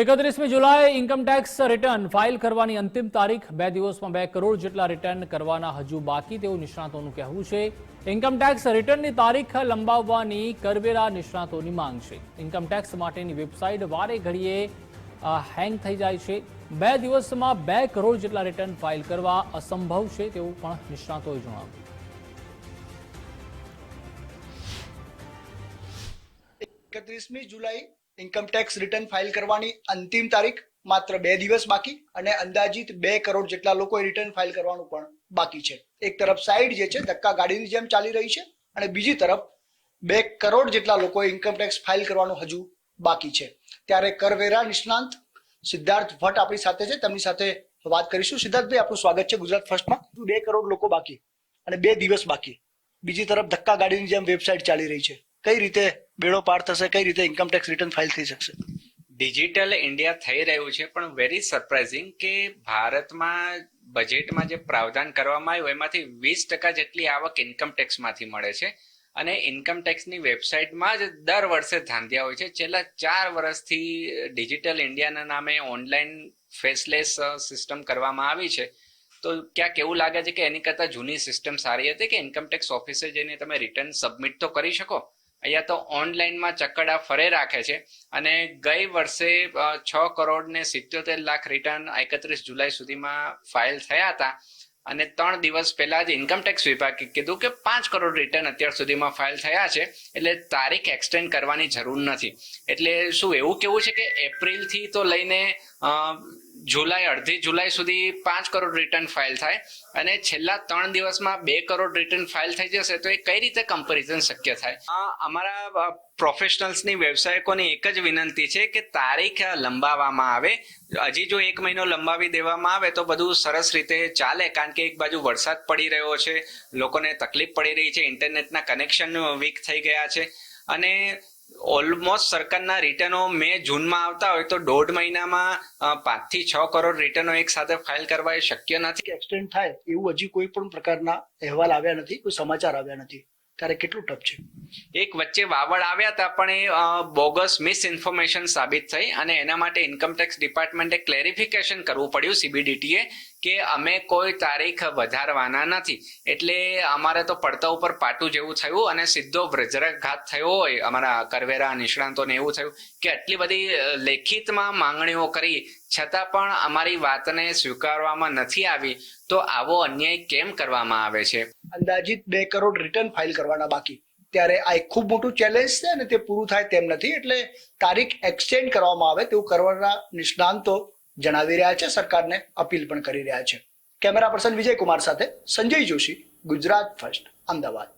એકત્રીસમી જુલાઈ income tax return file કરવાની અંતિમ તારીખ બે દિવસમાં બે કરોડ જેટલા રિટર્ન કરવાના હજુ બાકી તેવું નિષ્ણાતોનું કહેવું છે. ઇન્કમટેક્સ રિટર્નની તારીખ લંબાવવાની કરવેરા નિષ્ણાતોની માંગ છે. ઇન્કમટેક્સ માટેની વેબસાઇટ વારે ઘડીએ હેંગ થઈ જાય છે. બે દિવસમાં બે કરોડ જેટલા રિટર્ન ફાઇલ કરવા અસંભવ છે તેવું પણ નિષ્ણાતોએ જણાવ્યું. એકત્રીસમી જુલાઈ ઇન્કમ ટેક્સ રિટર્ન ફાઇલ કરવાની અંતિમ તારીખ માત્ર બે દિવસ બાકી અને અંદાજિત બે કરોડ જેટલા લોકોએ રિટર્ન ફાઇલ કરવાનું પણ બાકી છે. એક તરફ સાઈડ જે છે, ધક્કા ગાડીની જેમ ચાલી રહી છે અને બીજી તરફ બે કરોડ જેટલા લોકોએ ઇન્કમ ટેક્સ ફાઇલ કરવાનું હજુ બાકી છે. ત્યારે કરવેરા, નિષ્ણાંત સિદ્ધાર્થ ભટ્ટ આપણી સાથે છે. તેમની સાથે વાત કરીશું. સિદ્ધાર્થભાઈ આપનું સ્વાગત છે ગુજરાત ફર્સ્ટમાં. બે કરોડ લોકો બાકી અને બે દિવસ બાકી. બીજી તરફ ધક્કા ગાડીની જેમ વેબસાઇટ ચાલી રહી છે. કઈ રીતે બેડો પાર થશે, કઈ રીતે ઇન્કમટેક્સ રિટર્ન ફાઇલ થઈ શકશે? ડિજિટલ ઇન્ડિયા થઈ રહ્યું છે, પણ વેરી સરપ્રાઇઝિંગ કે ભારતમાં બજેટમાં જે પ્રાવધાન કરવામાં આવ્યું, એમાંથી વીસ ટકા જેટલી આવક ઇન્કમ ટેક્સમાંથી મળે છે. અને ઇન્કમ ટેક્સની વેબસાઇટમાં જ દર વર્ષે ધાંધ્યા હોય છે. છેલ્લા ચાર વર્ષથી ડિજિટલ ઇન્ડિયાના નામે ઓનલાઈન ફેસલેસ સિસ્ટમ કરવામાં આવી છે. તો ક્યાંક એવું લાગે છે કે એની કરતાં જૂની સિસ્ટમ સારી હતી કે ઇન્કમ ટેક્સ ઓફિસે જઈને તમે રિટર્ન સબમિટ તો કરી શકો? અહીંયા તો ઓનલાઈનમાં ચક્કડા ફરે રાખે છે. અને ગઈ વર્ષે છ કરોડ ને સિત્યોતેર લાખ રિટર્ન એકત્રીસ જુલાઈ સુધીમાં ફાઇલ થયા હતા. અને ત્રણ દિવસ પહેલા જ ઇન્કમટેક્સ વિભાગે કીધું કે પાંચ કરોડ રિટર્ન અત્યાર સુધીમાં ફાઇલ થયા છે, એટલે તારીખ એક્સટેન્ડ કરવાની જરૂર નથી. એટલે શું એવું કેવું છે કે એપ્રિલથી તો લઈને જુલાઈ, અડધી જુલાઈ સુધી પાંચ કરોડ રિટર્ન ફાઇલ થાય અને છેલ્લા ત્રણ દિવસમાં બે કરોડ રિટર્ન ફાઇલ થઈ જશે, તો એ કઈ રીતે કમ્પેરિઝન શક્ય થાય? અમારા પ્રોફેશનલ્સની વ્યવસાયકોની એક જ વિનંતી છે કે તારીખ લંબાવવામાં આવે. હજી જો એક મહિનો લંબાવી દેવામાં આવે તો બધું સરસ રીતે ચાલે, કારણ કે એક બાજુ વરસાદ પડી રહ્યો છે, લોકોને તકલીફ પડી રહી છે ઇન્ટરનેટના કનેક્શન વીક થઈ ગયા છે. અને ઓલમોસ્ટ સરકારના રિટર્નો મે જૂનમાં આવતા હોય તો દોઢ મહિનામાં પાંચથી છ કરોડ રિટર્નો એક સાથે ફાઇલ કરવા એ શક્ય નથી. એક્સટેન્ડ થાય એવું હજી કોઈ પણ પ્રકારના અહેવાલ આવ્યા નથી, કોઈ સમાચાર આવ્યા નથી. ત્યારે કેટલું ટફ છે? એક વચ્ચે વાવડ આવ્યા હતા, પણ એ બોગસ મિસ ઇન્ફોર્મેશન સાબિત થઈ અને એના માટે ઇન્કમટેક્સ ડિપાર્ટમેન્ટે ક્લેરિફિકેશન કરવું પડ્યું સીબીડીટીએ કે અમે કોઈ તારીખ વધારવાના નથી. એટલે અમારે તો પડતા ઉપર પાટું જેવું થયું અને સીધો વજ્રઘાત થયો હોય, અમારા કરવેરા નિષ્ણાંતોને એવું થયું કે આટલી બધી લેખિતમાં માંગણીઓ કરી. છતાં પણ અમારી વાતને સ્વીકારવામાં નથી આવી. તો આવો અન્યાય કેમ કરવામાં આવે છે? અંદાજિત બે કરોડ રિટર્ન ફાઇલ કરવાના બાકી. ત્યારે આ એક ખૂબ મોટું ચેલેન્જ છે અને તે પૂરું થાય તેમ નથી. એટલે તારીખ એક્સચેન્જ કરવામાં આવે તેવું કરવાના નિષ્ણાંતો જણાવી રહ્યા છે, સરકારને અપીલ પણ કરી રહ્યા છે. કેમેરા પર્સન વિજય કુમાર સાથે સંજય જોશી, ગુજરાત ફર્સ્ટ અમદાવાદ.